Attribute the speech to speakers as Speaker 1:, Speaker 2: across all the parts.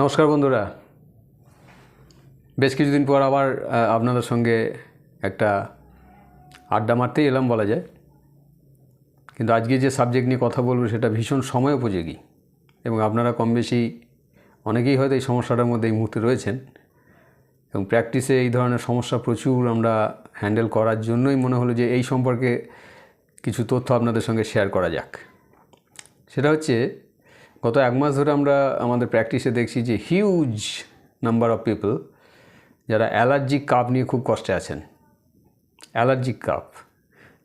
Speaker 1: নমস্কার বন্ধুরা। বেশ কিছুদিন পর আবার আপনাদের সঙ্গে একটা আড্ডা মারতেই এলাম বলা যায়। কিন্তু আজকে যে সাবজেক্ট নিয়ে কথা বলব সেটা ভীষণ সময় উপযোগী এবং আপনারা কম বেশি অনেকেই হয়তো এই সমস্যাটার মধ্যে এই মুহূর্তে রয়েছেন এবং প্র্যাকটিসে এই ধরনের সমস্যা প্রচুর আমরা হ্যান্ডেল করার জন্যই মনে হলো যে এই সম্পর্কে কিছু তথ্য আপনাদের সঙ্গে শেয়ার করা যাক। সেটা হচ্ছে গত এক মাস ধরে আমরা আমাদের প্র্যাকটিসে দেখছি যে হিউজ নাম্বার অফ পিপল যারা অ্যালার্জিক কাপ নিয়ে খুব কষ্টে আছেন। অ্যালার্জিক কাপ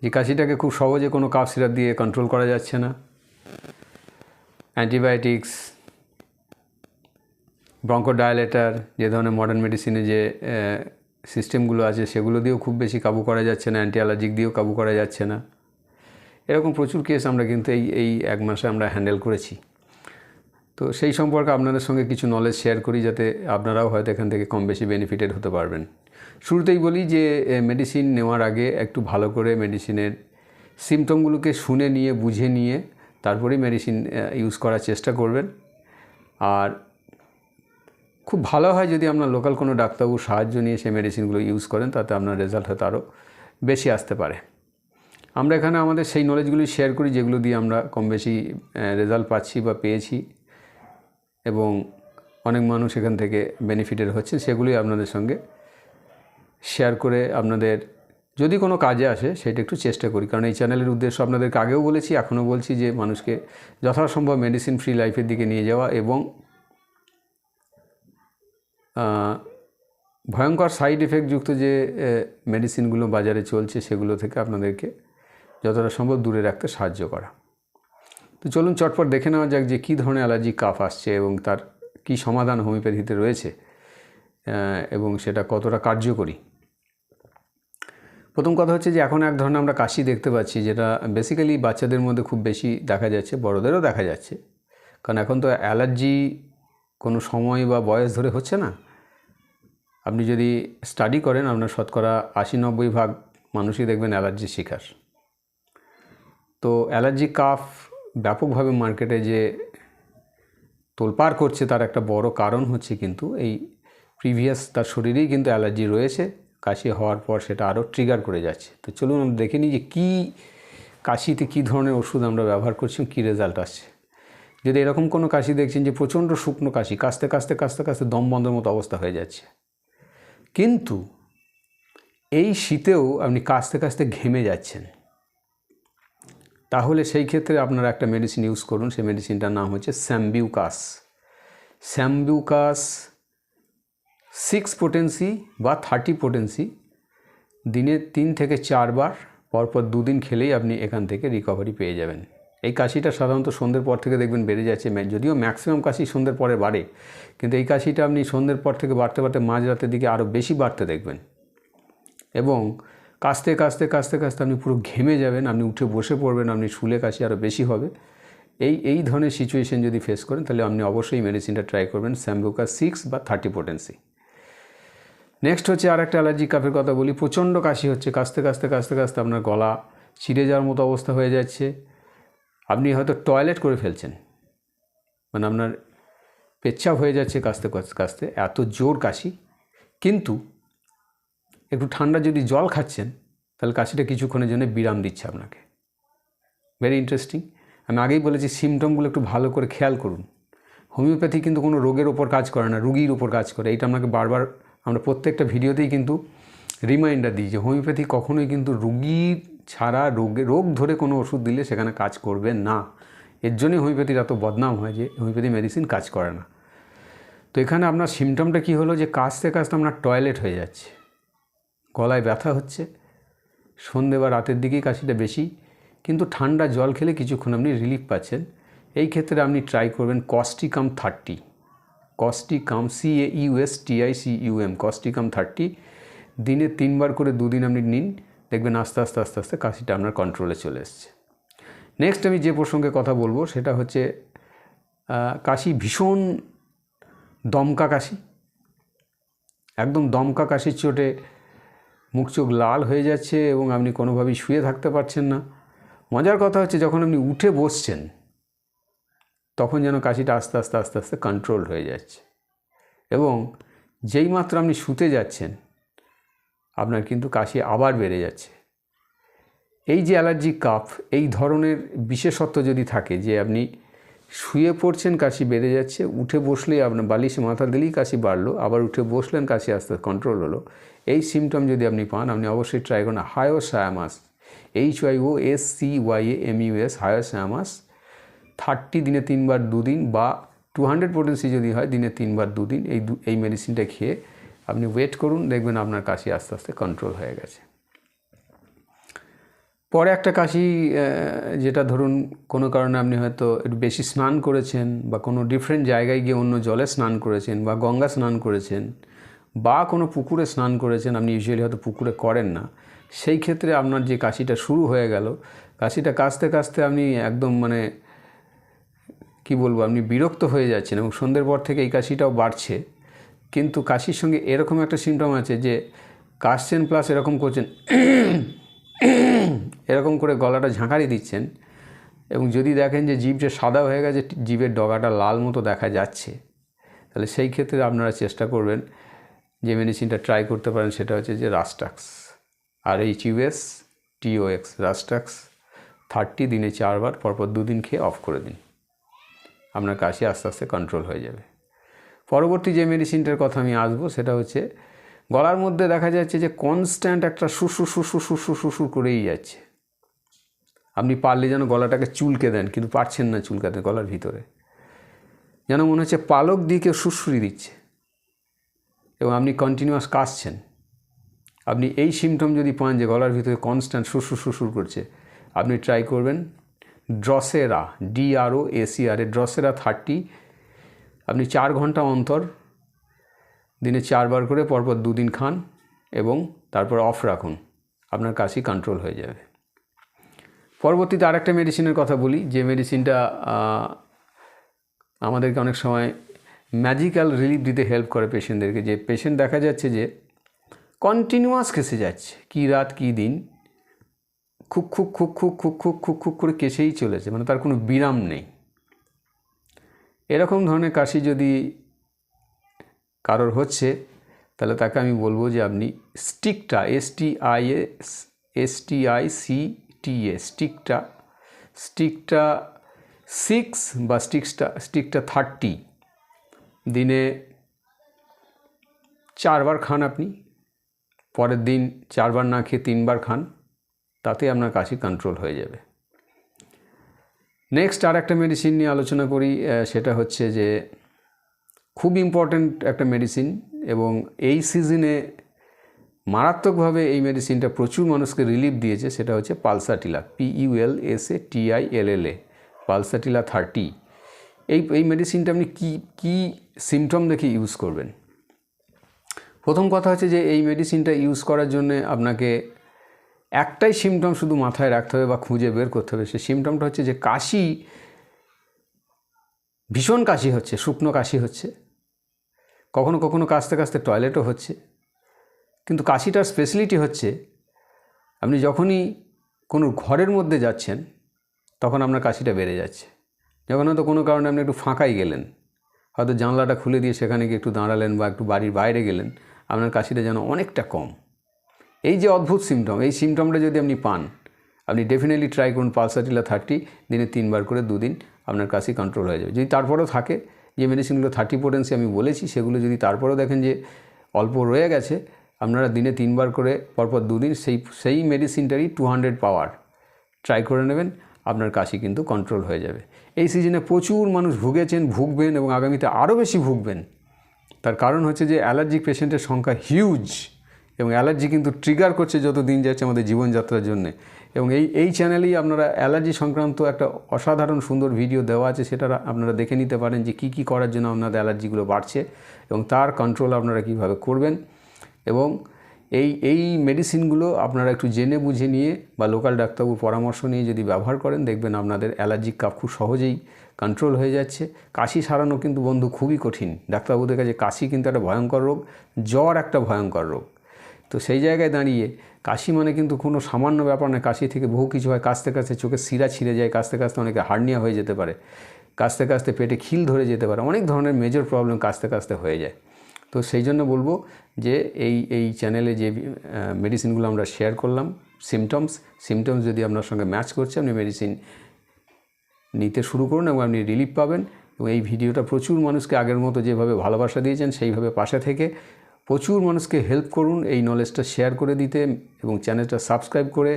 Speaker 1: যে কাশিটাকে খুব সহজে কোনো কাপ সিরাপ দিয়ে কন্ট্রোল করা যাচ্ছে না। অ্যান্টিবায়োটিক্স ব্রঙ্কোডায়ালেটার যে ধরনের মডার্ন মেডিসিনে যে সিস্টেমগুলো আছে, সেগুলো দিয়েও খুব বেশি কাবু করা যাচ্ছে না অ্যান্টি অ্যালার্জিক দিয়েও কাবু করা যাচ্ছে না। এরকম প্রচুর কেস আমরা কিন্তু এই এই এক মাসে আমরা হ্যান্ডেল করেছি। তো সেই সম্পর্কে আপনাদের সঙ্গে কিছু নলেজ শেয়ার করি যাতে আপনারাও হয়তো এখান থেকে কম বেশি বেনিফিটেড হতে পারবেন। শুরুতেই বলি যে মেডিসিন নেওয়ার আগে একটু ভালো করে মেডিসিনের সিমটমগুলোকে শুনে নিয়ে, বুঝে নিয়ে তারপরেই মেডিসিন ইউজ করার চেষ্টা করবেন। আর খুব ভালো হয় যদি আপনার লোকাল কোনো ডাক্তারবাবুর সাহায্য নিয়ে সেই মেডিসিনগুলো ইউজ করেন, তাতে আপনার রেজাল্ট হয়তো আরও বেশি আসতে পারে। আমরা এখানে আমাদের সেই নলেজগুলি শেয়ার করি যেগুলো দিয়ে আমরা কম বেশি রেজাল্ট পাচ্ছি বা পেয়েছি। এবং অনেক মানুষ এখান থেকে বেনিফিটেড হচ্ছেন সেগুলোই আপনাদের সঙ্গে শেয়ার করে আপনাদের যদি কোনো কাজে আসে, সেটা একটু চেষ্টা করি। কারণ এই চ্যানেলের উদ্দেশ্য আপনাদেরকে আগেও বলেছি, এখনও বলছি যে মানুষকে যথাসম্ভব মেডিসিন ফ্রি লাইফের দিকে নিয়ে যাওয়া এবং ভয়ঙ্কর সাইড এফেক্টযুক্ত যে মেডিসিনগুলো বাজারে চলছে, সেগুলো থেকে আপনাদেরকে যতটা সম্ভব দূরে রাখতে সাহায্য করা। তো চলুন চটপট দেখে নেওয়া যাক যে কী ধরনের অ্যালার্জি কাফ আসছে এবং তার কী সমাধান হোমিওপ্যাথিতে রয়েছে এবং সেটা কতটা কার্যকরী। প্রথম কথা হচ্ছে যে এখন এক ধরনের আমরা কাশি দেখতে পাচ্ছি, যেটা বেসিক্যালি বাচ্চাদের মধ্যে খুব বেশি দেখা যাচ্ছে, বড়োদেরও দেখা যাচ্ছে। কারণ এখন তো অ্যালার্জি কোনো সময় বা বয়স ধরে হচ্ছে না। আপনি যদি স্টাডি করেন, আপনার শতকরা আশি নব্বই ভাগ মানুষই দেখবেন অ্যালার্জির শিকার। তো অ্যালার্জি কাফ ব্যাপকভাবে মার্কেটে যে তোলপাড় করছে তার একটা বড় কারণ হচ্ছে কিন্তু এই প্রিভিয়াস তার শরীরেই কিন্তু অ্যালার্জি রয়েছে, কাশি হওয়ার পর সেটা আরও ট্রিগার করে যাচ্ছে। তো চলুন আমরা দেখে নিই যে কী কাশিতে কী ধরনের ওষুধ আমরা ব্যবহার করছি কী রেজাল্ট আসছে। যদি এরকম কোনো কাশি দেখছেন যে প্রচণ্ড শুকনো কাশি, কাশতে কাশতে কাশতে কাশতে দম বন্ধের মতো অবস্থা হয়ে যাচ্ছে। কিন্তু এই শীতেও আপনি কাশতে কাশতে ঘেমে যাচ্ছেন। তাহলে সেই ক্ষেত্রে আপনারা একটা মেডিসিন ইউজ করুন, সেই মেডিসিনটার নাম হচ্ছে স্যাম্বিউকাস স্যাম্বিউকাস সিক্স পোটেন্সি বা থার্টি পোটেন্সি দিনে তিন থেকে চারবার পরপর দুদিন খেলেই আপনি এখান থেকে রিকভারি পেয়ে যাবেন। এই কাশিটা সাধারণত সন্ধ্যের পর থেকে দেখবেন বেড়ে যাচ্ছে যদিও ম্যাক্সিমাম কাশি সন্ধ্যের পরে বাড়ে, কিন্তু এই কাশিটা আপনি সন্ধ্যের পর থেকে বাড়তে বাড়তে মাঝরাতের দিকে আরও বেশি বাড়তে দেখবেন। এবং কাশতে কাশতে কাশতে কাস্তে আপনি পুরো ঘেমে যাবেন, আপনি উঠে বসে পড়বেন, আপনি শুলে কাশি আরও বেশি হবে। এই এই ধরনের সিচুয়েশন যদি ফেস করেন, তাহলে আপনি অবশ্যই মেডিসিনটা ট্রাই করবেন স্যাম্বুকা সিক্স বা থার্টি পোটেন্সি নেক্সট হচ্ছে আর একটা অ্যালার্জি কাফের কথা বলি। প্রচণ্ড কাশি হচ্ছে কাশতে কাশতে কাশতে কাশতে আপনার গলা ছিঁড়ে যাওয়ার মতো অবস্থা হয়ে যাচ্ছে। আপনি হয়তো টয়লেট করে ফেলছেন। মানে আপনার পেচ্ছাপ হয়ে যাচ্ছে কাশতে কাশতে এত জোর কাশি। কিন্তু একটু ঠান্ডা যদি জল খাচ্ছেন, তাহলে কাশিটা কিছুক্ষণের জন্য বিরাম দিচ্ছে আপনাকে। ভেরি ইন্টারেস্টিং আমি আগেই বলেছি সিমটমগুলো একটু ভালো করে খেয়াল করুন। হোমিওপ্যাথি কিন্তু কোনো রোগের ওপর কাজ করে না, রুগীর ওপর কাজ করে। এইটা আপনাকে বারবার আমরা প্রত্যেকটা ভিডিওতেই কিন্তু রিমাইন্ডার দিই যে হোমিওপ্যাথি কখনোই কিন্তু রুগীর ছাড়া রোগে, রোগ ধরে কোনো ওষুধ দিলে সেখানে কাজ করবে না। এর জন্যই হোমিওপ্যাথির এত বদনাম হয় যে হোমিওপ্যাথি মেডিসিন কাজ করে না। তো এখানে আপনার সিমটমটা কী হলো যে কাশতে কাশতে আপনার টয়লেট হয়ে যাচ্ছে। গলায় ব্যথা হচ্ছে। সন্ধে বা রাতের দিকেই কাশিটা বেশি, কিন্তু ঠান্ডা জল খেলে কিছুক্ষণ আপনি রিলিফ পাচ্ছেন। এই ক্ষেত্রে আপনি ট্রাই করবেন Causticum thirty Causticum C A U S T I C U M Causticum thirty দিনে তিনবার করে দুদিন আপনি নিন, দেখবেন আস্তে আস্তে আস্তে আস্তে কাশিটা আপনার কন্ট্রোলে চলে এসছে। নেক্সট আমি যে প্রসঙ্গে কথা বলব সেটা হচ্ছে কাশি ভীষণ দমকা কাশি। একদম দমকা কাশির চোটে মুখ চোখ লাল হয়ে যাচ্ছে এবং আপনি কোনোভাবেই শুয়ে থাকতে পারছেন না। মজার কথা হচ্ছে যখন আপনি উঠে বসছেন, তখন যেন কাশিটা আস্তে আস্তে আস্তে আস্তে কন্ট্রোল হয়ে যাচ্ছে। এবং যেই মাত্র আপনি শুতে যাচ্ছেন, আপনার কিন্তু কাশি আবার বেড়ে যাচ্ছে। এই যে অ্যালার্জি কাফ, এই ধরনের বিশেষত্ব যদি থাকে যে আপনি শুয়ে পড়ছেন, কাশি বেড়ে যাচ্ছে, উঠে বসলেই আপনার বালিশে মাথা দিলেই কাশি বাড়লো, আবার উঠে বসলেন, কাশি আস্তে কন্ট্রোল হলো। এই সিমটম যদি আপনি পান, আপনি অবশ্যই ট্রাই করুন Hyoscyamus H Y O S C Y A M U S Hyoscyamus thirty দিনে তিনবার দুদিন বা টু হান্ড্রেড পোটেন্সি যদি হয়, দিনে তিনবার দুদিন, এই এই মেডিসিনটা খেয়ে আপনি ওয়েট করুন, দেখবেন আপনার কাশি আস্তে আস্তে কন্ট্রোল হয়ে গেছে। পরে একটা কাশি যেটা ধরুন কোনো কারণে আপনি হয়তো একটু বেশি স্নান করেছেন বা কোনো ডিফারেন্ট জায়গায় গিয়ে অন্য জলে স্নান করেছেন বা গঙ্গা স্নান করেছেন বা কোনো পুকুরে স্নান করেছেন, আপনি ইউজুয়ালি হয়তো পুকুরে করেন না। সেই ক্ষেত্রে আপনার যে কাশিটা শুরু হয়ে গেল, কাশিটা কাশতে কাশতে আপনি একদম মানে কি বলব, আপনি বিরক্ত হয়ে যাচ্ছেন এবং সন্ধ্যের পর থেকে এই কাশিটাও বাড়ছে। কিন্তু কাশির সঙ্গে এরকম একটা সিমটম আছে যে, কাশছেন প্লাস এরকম করছেন এরকম করে গলাটা ঝাঁকারি দিচ্ছেন এবং যদি দেখেন যে জিভটা সাদা হয়ে গেছে, জিভের ডগাটা লাল মতো দেখা যাচ্ছে, তাহলে সেই ক্ষেত্রে আপনারা চেষ্টা করবেন যে মেডিসিনটা ট্রাই করতে পারেন, সেটা হচ্ছে যে Rhus tox R H U S T O X Rhus tox thirty দিনে চারবার, পরপর দুদিন খেয়ে অফ করে দিন। আপনার কাশি আস্তে আস্তে কন্ট্রোল হয়ে যাবে। পরবর্তী যে মেডিসিনটার কথা আমি আসব, সেটা হচ্ছে গলার মধ্যে দেখা যাচ্ছে যে কনস্ট্যান্ট একটা শুশু শুশু শুশু শুশু করেই যাচ্ছে। আপনি পারলে যেন গলাটাকে চুলকে দেন, কিন্তু পারছেন না চুলকাতে গলার ভিতরে। যেন মনে হচ্ছে পালক দিয়ে কেউ সুসুরি দিচ্ছে। এবং আপনি কন্টিনিউয়াস কাশছেন। আপনি এই সিমটম যদি পান যে গলার ভিতরে কনস্ট্যান্ট সুসুর সুসুর করছে, আপনি ট্রাই করবেন drosera DRO SER A drosera thirty আপনি চার ঘণ্টা অন্তর, দিনে চারবার করে পরপর দুদিন খান এবং তারপর অফ রাখুন। আপনার কাশি কন্ট্রোল হয়ে যাবে। পরবর্তীতে আরেকটা মেডিসিনের কথা বলি, যে মেডিসিনটা আমাদেরকে অনেক সময় ম্যাজিক্যাল রিলিফ দিতে হেল্প করে পেশেন্টদেরকে যে পেশেন্ট দেখা যাচ্ছে যে কন্টিনিউয়াস কেসে যাচ্ছে, কী রাত, কী দিন, খুক খুক খুক খুক খুক খুক খুক খুক করে কেসেই চলেছে মানে তার কোনো বিরাম নেই। এরকম ধরনের কাশি যদি কারোর হচ্ছে, তাহলে তাকে আমি বলব যে আপনি Sticta S T I S S T I C T A Sticta Sticta six বা স্টিক্সটা স্টিকটা থার্টি দিনে চারবার খান আপনি, পরের দিন চারবার না খেয়ে তিনবার খান, তাতে আপনার কাশি কন্ট্রোল হয়ে যাবে। নেক্সট আর একটা মেডিসিন নিয়ে আলোচনা করি সেটা হচ্ছে যে খুব ইম্পর্ট্যান্ট একটা মেডিসিন এবং এই সিজনে মারাত্মকভাবে এই মেডিসিনটা প্রচুর মানুষকে রিলিফ দিয়েছে, সেটা হচ্ছে Pulsatilla P U L S A T I L L A Pulsatilla thirty এই এই মেডিসিনটা আপনি কী কী সিমটম দেখে ইউজ করবেন? প্রথম কথা হচ্ছে যে এই মেডিসিনটা ইউজ করার জন্য আপনাকে একটাই সিমটম শুধু মাথায় রাখতে হবে বা খুঁজে বের করতে হবে, সেই সিমটমটা হচ্ছে যে কাশি, ভীষণ কাশি হচ্ছে, শুকনো কাশি হচ্ছে, কখনো কখনো কাশতে কাশতে টয়লেটও হচ্ছে। কিন্তু কাশিটার স্পেশালিটি হচ্ছে, আপনি যখনই কোনো ঘরের মধ্যে যাচ্ছেন, তখন আপনার কাশিটা বেড়ে যাচ্ছে। যখন হয়তো কোনো কারণে আপনি একটু ফাঁকাই গেলেন, হয়তো জানলাটা খুলে দিয়ে সেখানে গিয়ে একটু দাঁড়ালেন বা একটু বাড়ির বাইরে গেলেন, আপনার কাশিটা যেন অনেকটা কম। এই যে অদ্ভুত সিমটম এই সিমটমটা যদি আপনি পান, আপনি ডেফিনেটলি ট্রাই করুন পালসাটিলা থার্টি দিনে তিনবার করে দুদিন আপনার কাশি কন্ট্রোল হয়ে যাবে। যদি তারপরেও থাকে, যে মেডিসিনগুলো থার্টি পোটেন্সি আমি বলেছি, সেগুলো যদি তারপরেও দেখেন যে অল্প রয়ে গেছে আপনারা দিনে তিনবার করে, পরপর দুদিন সেই সেই মেডিসিনটারই টু হান্ড্রেড পাওয়ার ট্রাই করে নেবেন, আপনার কাশি কিন্তু কন্ট্রোল হয়ে যাবে। এই সিজনে প্রচুর মানুষ ভুগেছেন, ভুগবেন এবং আগামীতে আরও বেশি ভুগবেন। তার কারণ হচ্ছে যে অ্যালার্জিক পেশেন্টের সংখ্যা হিউজ এবং অ্যালার্জি কিন্তু ট্রিগার করছে যত দিন যাচ্ছে আমাদের জীবনযাত্রার জন্যে। এবং এই এই চ্যানেলেই আপনারা অ্যালার্জি সংক্রান্ত একটা অসাধারণ সুন্দর ভিডিও দেওয়া আছে, সেটা আপনারা দেখে নিতে পারেন যে, কী কী করার জন্য আপনাদের অ্যালার্জিগুলো বাড়ছে এবং তার কন্ট্রোল আপনারা কীভাবে করবেন। এবং এই এই মেডিসিনগুলো আপনারা একটু জেনে বুঝে নিয়ে বা লোকাল ডাক্তারবাবুর পরামর্শ নিয়ে যদি ব্যবহার করেন, দেখবেন আপনাদের অ্যালার্জিক কাপ খুব সহজেই কন্ট্রোল হয়ে যাচ্ছে। কাশি সারানো কিন্তু বন্ধু খুবই কঠিন। ডাক্তারবাবুদের কাছে কাশি কিন্তু একটা ভয়ঙ্কর রোগ, জ্বর একটা ভয়ঙ্কর রোগ। তো সেই জায়গায় দাঁড়িয়ে কাশি মানে কিন্তু কোনো সামান্য ব্যাপার নয়। কাশি থেকে বহু কিছু হয়। কাশতে কাশতে চোখের শিরা ছিঁড়ে যায়, কাশতে কাশতে অনেকে হার্নিয়া হয়ে যেতে পারে, কাশতে কাশতে পেটে খিল ধরে যেতে পারে। অনেক ধরনের মেজর প্রবলেম কাশতে কাশতে হয়ে যায়। তো সেই জন্য বলব যে এই এই চ্যানেলে যে মেডিসিনগুলো আমরা শেয়ার করলাম সিমটমস সিমটমস যদি আপনার সঙ্গে ম্যাচ করছে, আপনি মেডিসিন নিতে শুরু করুন এবং আপনি রিলিফ পাবেন। এবং এই ভিডিওটা প্রচুর মানুষকে আগের মতো যেভাবে ভালোবাসা দিয়েছেন, সেইভাবে পাশে থেকে প্রচুর মানুষকে হেল্প করুন এই নলেজটা শেয়ার করে দিতে এবং চ্যানেলটা সাবস্ক্রাইব করে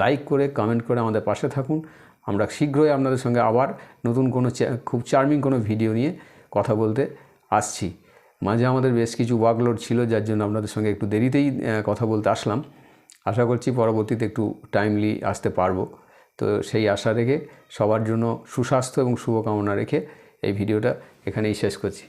Speaker 1: লাইক করে কমেন্ট করে আমাদের পাশে থাকুন। আমরা শীঘ্রই আপনাদের সঙ্গে আবার নতুন কোনো খুব চার্মিং কোনো ভিডিও নিয়ে কথা বলতে আসছি। মাঝে আমাদের বেশ কিছু ওয়ার্কলোড ছিল, যার জন্য আপনাদের সঙ্গে একটু দেরিতেই কথা বলতে আসলাম। আশা করছি পরবর্তীতে একটু টাইমলি আসতে পারব। তো সেই আশা রেখে সবার জন্য সুস্বাস্থ্য এবং শুভকামনা রেখে এই ভিডিওটা এখানেই শেষ করছি।